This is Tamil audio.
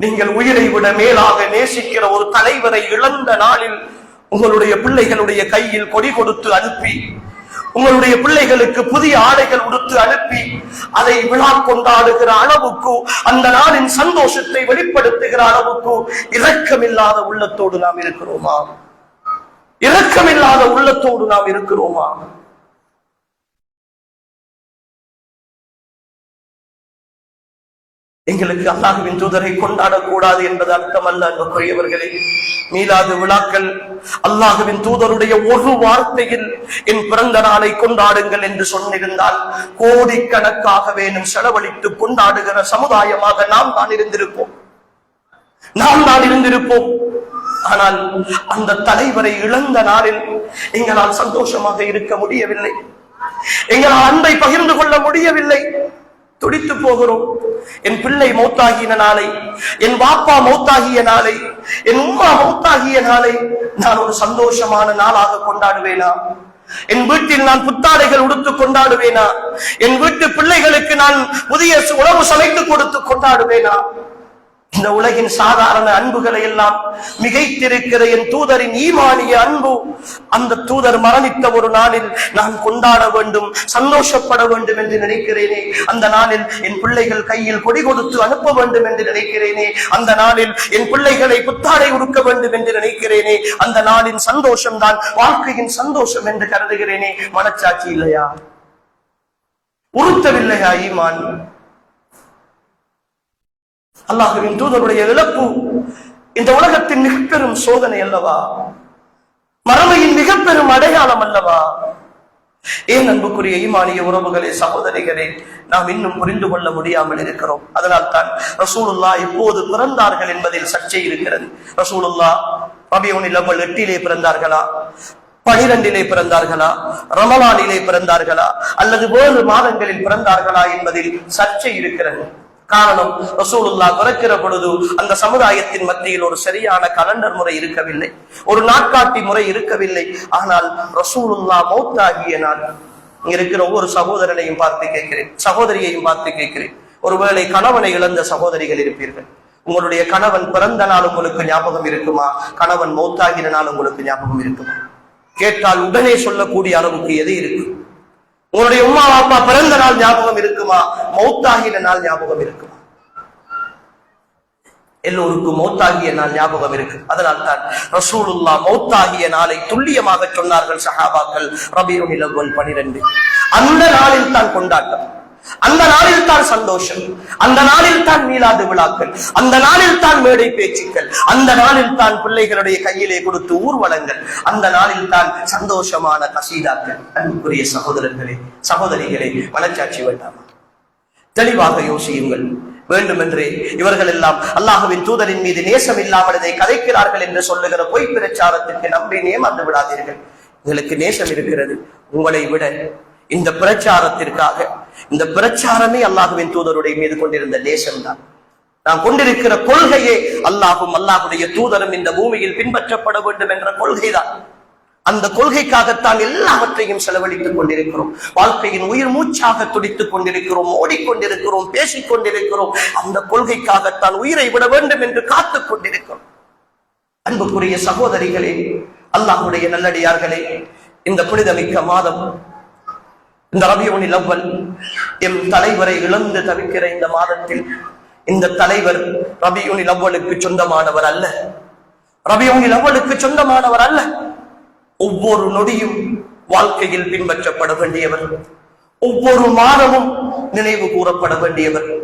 நீங்கள் உயிரை விட மேலாக நேசிக்கிற ஒரு தலைவரை இழந்த நாளில் உங்களுடைய பிள்ளைகளுடைய கையில் கொடி கொடுத்து அனுப்பி உங்களுடைய பிள்ளைகளுக்கு புதிய ஆடைகள் உடுத்து அனுப்பி அதை விழா கொண்டாடுகிற அளவுக்கு அந்த நாளின் சந்தோஷத்தை வெளிப்படுத்துகிற அளவுக்கு இரக்கமில்லாத உள்ளத்தோடு நாம் இருக்கிறோமா? இரக்கமில்லாத உள்ளத்தோடு நாம் இருக்கிறோமா? எங்களுக்கு அல்லாஹுவின் தூதரை கொண்டாடக்கூடாது என்பது அர்த்தமல்ல அன்புக்குரியவர்களே. மீளாது விழாக்கள் அல்லாஹுவின் தூதருடைய ஒரு வார்த்தையில் என் பிறந்த நாளை கொண்டாடுங்கள் என்று சொன்னிருந்தால் கோடிக்கணக்காக வேணும் செலவழித்து கொண்டாடுகிற சமுதாயமாக நாம் தான் இருந்திருப்போம். நாம் தான் இருந்திருப்போம். ஆனால் அந்த தலைவரை இழந்த நாளில் எங்களால் சந்தோஷமாக இருக்க முடியவில்லை. எங்களால் அன்பை பகிர்ந்து கொள்ள முடியவில்லை. துடித்து போகிறோம். என் பிள்ளை மௌத்தாகிய நாளை என் வாப்பா மௌத்தாகிய நாளை என் உம்மா மௌத்தாகிய நாளை நான் ஒரு சந்தோஷமான நாளாக கொண்டாடுவேனா? என் வீட்டில் நான் புத்தாடைகள் உடுத்து கொண்டாடுவேனா? என் வீட்டு பிள்ளைகளுக்கு நான் புதிய உணவு சமைத்து கொடுத்து கொண்டாடுவேனா? இந்த உலகின் சாதாரண அன்புகளை எல்லாம் மிகைத்திருக்கிற என் தூதரின் ஈமானிய அன்பு. அந்த தூதர் மரணித்த ஒரு நாளில் நான் கொண்டாட வேண்டும் சந்தோஷப்பட வேண்டும் என்று நினைக்கிறேனே. அந்த நாளில் என் பிள்ளைகள் கையில் கொடி கொடுத்து அனுப்ப வேண்டும் என்று நினைக்கிறேனே. அந்த நாளில் என் பிள்ளைகளை புத்தாடை உடுக்க வேண்டும் என்று நினைக்கிறேனே. அந்த நாளின் சந்தோஷம் தான் வாழ்க்கையின் சந்தோஷம் என்று கருதுகிறேனே. மனச்சாட்சி இல்லையா? உறுத்தவில்லையா ஈமான்? அல்லாஹுவின் தூதருடைய இழப்பு. இந்த உலகத்தின் மிகப்பெரும் பெரும் சோதனை அல்லவா? மறுமையின் மிகப்பெரும் அடையாளம் அல்லவா? ஏன் அன்புக்குரிய ஈமானிய உறவுகளே சகோதரிகளே நாம் இன்னும் புரிந்து கொள்ள முடியாமல் இருக்கிறோம். அதனால் தான் ரசூலுல்லா இப்போது பிறந்தார்கள் என்பதில் சர்ச்சை இருக்கிறது. ரசூலுல்லா ரபியோனில் அவள் எட்டிலே பிறந்தார்களா? பனிரெண்டிலே பிறந்தார்களா? ரமலானிலே பிறந்தார்களா? அல்லது வேறு மாதங்களில் பிறந்தார்களா என்பதில் சர்ச்சை இருக்கிறது. காரணம் ரசூலுல்லா பிறக்கிற பொழுது அந்த சமுதாயத்தின் மத்தியில் ஒரு சரியான கலண்டர் முறை இருக்கவில்லை. ஒரு நாட்காட்டி முறை இருக்கவில்லை. ஆனால் ரசூலுல்லா மௌத்தாகிய நாள். இருக்கிற ஒவ்வொரு சகோதரனையும் பார்த்து கேட்கிறேன். சகோதரியையும் பார்த்து கேட்கிறேன். ஒருவேளை கணவனை இழந்த சகோதரிகள் இருப்பீர்கள். உங்களுடைய கணவன் பிறந்த நாள் உங்களுக்கு ஞாபகம் இருக்குமா? கணவன் மௌத்தாகின நாள் உங்களுக்கு ஞாபகம் இருக்குமா? கேட்டால் உடனே சொல்லக்கூடிய அளவுக்கு எது இருக்கு? உங்களுடைய உமா அப்பா பிறந்த நாள் ஞாபகம் இருக்குமா? மௌத்தாகின நாள் ஞாபகம் இருக்குமா? எல்லோருக்கும் மௌத்தாகிய நாள் ஞாபகம் இருக்கு. அதனால் தான் ரசூலுல்லா மௌத்தாகிய நாளை துல்லியமாக சொன்னார்கள் சஹாபாக்கள். ரபியுல் இலவல் பனிரெண்டு. அந்த நாளில் தான் கொண்டாட்டம். அந்த நாளில் தான் சந்தோஷம். அந்த நாளில் தான் மீளாது விழாக்கள். அந்த நாளில் தான் மேடை பேச்சுக்கள். அந்த நாளில் தான் பிள்ளைகளுடைய கையிலே கொடுத்து ஊர்வலங்கள். அந்த நாளில் தான் சந்தோஷமான கசீதாக்கள். அன்புக்குரிய சகோதரர்களே சகோதரிகளே மனச்சாட்சி வேண்டாமா? தெளிவாக யோசியுங்கள். வேண்டுமென்றே இவர்கள் எல்லாம் அல்லாஹுவின் தூதரின் மீது நேசம் இல்லாமல் இதை கதைக்கிறார்கள் என்று சொல்லுகிற பொய் பிரச்சாரத்திற்கு நம்பினே மறந்து விடாதீர்கள். உங்களுக்கு நேசம் இருக்கிறது. உங்களை விட இந்த பிரச்சாரத்திற்காக இந்த பிரச்சாரமே அல்லாஹுவின் தூதருடைய மீது கொண்டிருந்த நேசம்தான். நாம் கொண்டிருக்கிற கொள்கையே அல்லாஹும் அல்லாஹுடைய தூதரும் இந்த பூமியில் பின்பற்றப்பட வேண்டும் என்ற கொள்கைதான். அந்த கொள்கைக்காகத்தான் எல்லாவற்றையும் செலவழித்துக் கொண்டிருக்கிறோம். வாழ்க்கையின் உயிர் மூச்சாக துடித்துக் கொண்டிருக்கிறோம் ஓடிக்கொண்டிருக்கிறோம் பேசிக் கொண்டிருக்கிறோம். அந்த கொள்கைக்காகத்தான் உயிரை விட வேண்டும் என்று காத்துக் கொண்டிருக்கிறோம். அன்புக்குரிய சகோதரிகளே அல்லாஹுடைய நல்லடியார்களே இந்த புனிதமிக்க மாதம் இந்த ரபியோனில் அவ்வல் எம் தலைவரை இழந்து தவிக்கிற இந்த மாதத்தில் இந்த தலைவர் ரபியோனில் அவ்வளுக்கு சொந்தமானவர் அல்ல. ரபியோனில் அவ்வளுக்கு சொந்தமானவர் அல்ல. ஒவ்வொரு நொடியும் வாழ்க்கையில் பின்பற்றப்பட வேண்டியவர். ஒவ்வொரு மாதமும் நினைவு கூறப்பட வேண்டியவர்.